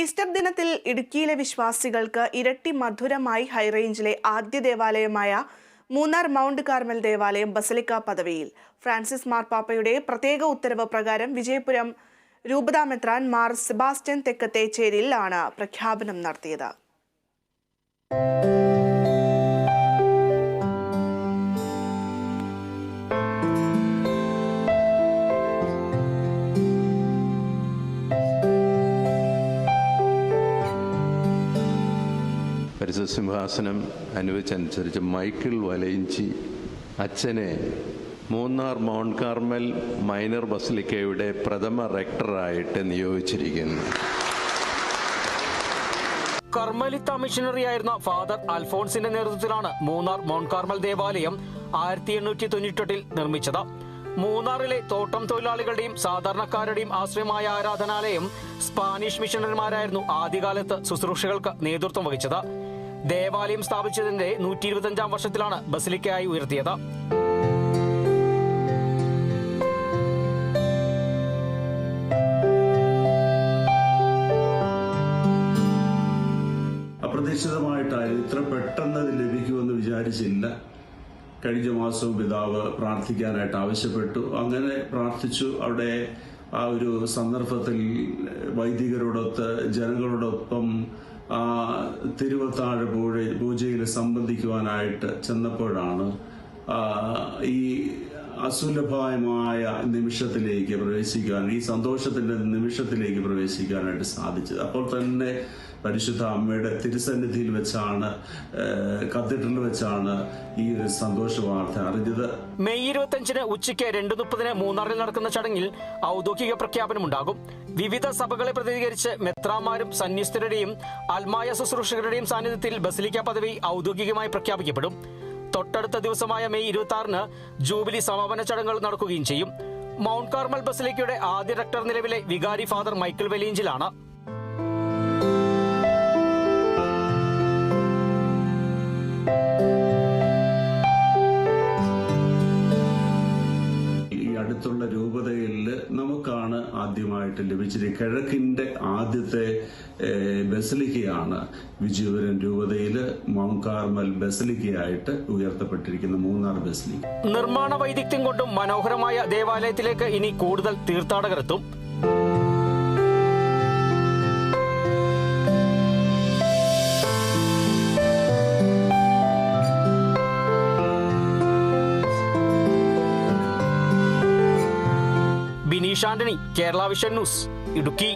Easter ദിനത്തിൽ ഇടുക്കിയിലെ വിശ്വാസികൾക്ക് ഇരട്ടി മധുരമായി ഹൈറേഞ്ചിലെ ആദ്യ ദേവാലയമായ മൂന്നാർ മൗണ്ട് കാർമൽ ദേവാലയം ബസലിക്ക പദവിയിൽ. ഫ്രാൻസിസ് മാർപ്പാപ്പയുടെ പ്രത്യേക ഉത്തരവ് പ്രകാരം വിജയപുരം രൂപതാമെത്രാൻ മാർ സെബാസ്റ്റ്യൻ തെക്കത്തേച്ചേരിയിൽ ആണ് പ്രഖ്യാപനം നടത്തിയത്. പരിശുദ്ധ സിംഹാസനം അനുവദിച്ചനുസരിച്ച് മൈക്കിൾ വലയിഞ്ചി അച്ഛനെ മൂന്നാർ മൗണ്ട് കാർമൽ മൈനർ ബസലിക്കയുടെ പ്രഥമ റെക്ടറായിട്ട് നിയോഗിച്ചിരിക്കുന്നു. കർമ്മലിത്ത മിഷനറിയായിരുന്ന ഫാദർ അൽഫോൺസിന്റെ നേതൃത്വത്തിലാണ് മൂന്നാർ മൗണ്ട് കാർമൽ ദേവാലയം ആയിരത്തി എണ്ണൂറ്റി തൊണ്ണൂറ്റെട്ടിൽ നിർമ്മിച്ചത്. മൂന്നാറിലെ തോട്ടം തൊഴിലാളികളുടെയും സാധാരണക്കാരുടെയും ആശ്രയമായ ആരാധനാലയം സ്പാനിഷ് മിഷണറിമാരായിരുന്നു ആദ്യകാലത്ത് ശുശ്രൂഷകൾക്ക് നേതൃത്വം വഹിച്ചത്. ദേവാലയം സ്ഥാപിച്ചതിന്റെ നൂറ്റി ഇരുപത്തഞ്ചാം വർഷത്തിലാണ് ബസിലിക്കയായി ഉയർത്തിയത്. അപ്രതീക്ഷിതമായിട്ടായിരുന്നു ഇത്ര പെട്ടെന്ന് അത് ലഭിക്കുമെന്ന് വിചാരിച്ചില്ല. കഴിഞ്ഞ മാസവും പിതാവ് പ്രാർത്ഥിക്കാനായിട്ട് ആവശ്യപ്പെട്ടു. അങ്ങനെ പ്രാർത്ഥിച്ചു. അവിടെ ആ ഒരു സന്ദർഭത്തിൽ വൈദികരോടൊത്ത് ജനങ്ങളോടൊപ്പം ആ തിരുവത്താഴ പൂജ പൂജയിൽ സംബന്ധിക്കുവാനായിട്ട് ചെന്നപ്പോഴാണ് ഈ അസുലഭമായ നിമിഷത്തിലേക്ക് പ്രവേശിക്കാൻ ഈ സന്തോഷത്തിന്റെ നിമിഷത്തിലേക്ക് പ്രവേശിക്കാനായിട്ട് സാധിച്ചത്. അപ്പോൾ തന്നെ പരിശുദ്ധ അമ്മയുടെ തിരുസന്നിധിയിൽ വെച്ചാണ് കത്തീഡ്രലിൽ വെച്ചാണ് ഈ ഒരു സന്തോഷ വാർത്ത അറിഞ്ഞത്. മെയ് ഇരുപത്തിയഞ്ചിന് ഉച്ചയ്ക്ക് രണ്ട് മുപ്പതിന് മൂന്നാറിൽ നടക്കുന്ന ചടങ്ങിൽ ഔദ്യോഗിക പ്രഖ്യാപനം ഉണ്ടാകും. വിവിധ സഭകളെ പ്രതിനിധീകരിച്ച് മെത്രാമാരും സന്യസ്തരുടെയും അൽമായ ശുശ്രൂഷകരുടെയും സാന്നിധ്യത്തിൽ ബസിലിക്ക പദവി ഔദ്യോഗികമായി പ്രഖ്യാപിക്കപ്പെടും. തൊട്ടടുത്ത ദിവസമായ മെയ് ഇരുപത്തി ആറിന് ജൂബിലി സമാപന ചടങ്ങുകൾ നടക്കുകയും ചെയ്യും. മൗണ്ട് കാർമൽ ബസിലിക്കയുടെ ആദ്യ റെക്ടർ നിലവിലെ വികാരി ഫാദർ മൈക്കിൾ വെലീഞ്ചിലാണ്. നമുക്കാണ് ആദ്യമായിട്ട് ലഭിച്ചത്. കിഴക്കിന്റെ ആദ്യത്തെ ബസലിക്കയാണ് വിജയപുരം രൂപതയിൽ മൗണ്ട് കാർമൽ ബസലിക്കയായിട്ട് ഉയർത്തപ്പെട്ടിരിക്കുന്ന മൂന്നാർ ബസലിക്ക. നിർമ്മാണ വൈദഗ്ധ്യം കൊണ്ടും മനോഹരമായ ദേവാലയത്തിലേക്ക് ഇനി കൂടുതൽ തീർത്ഥാടകർ Bineesh Antony Kerala vision news Idukki.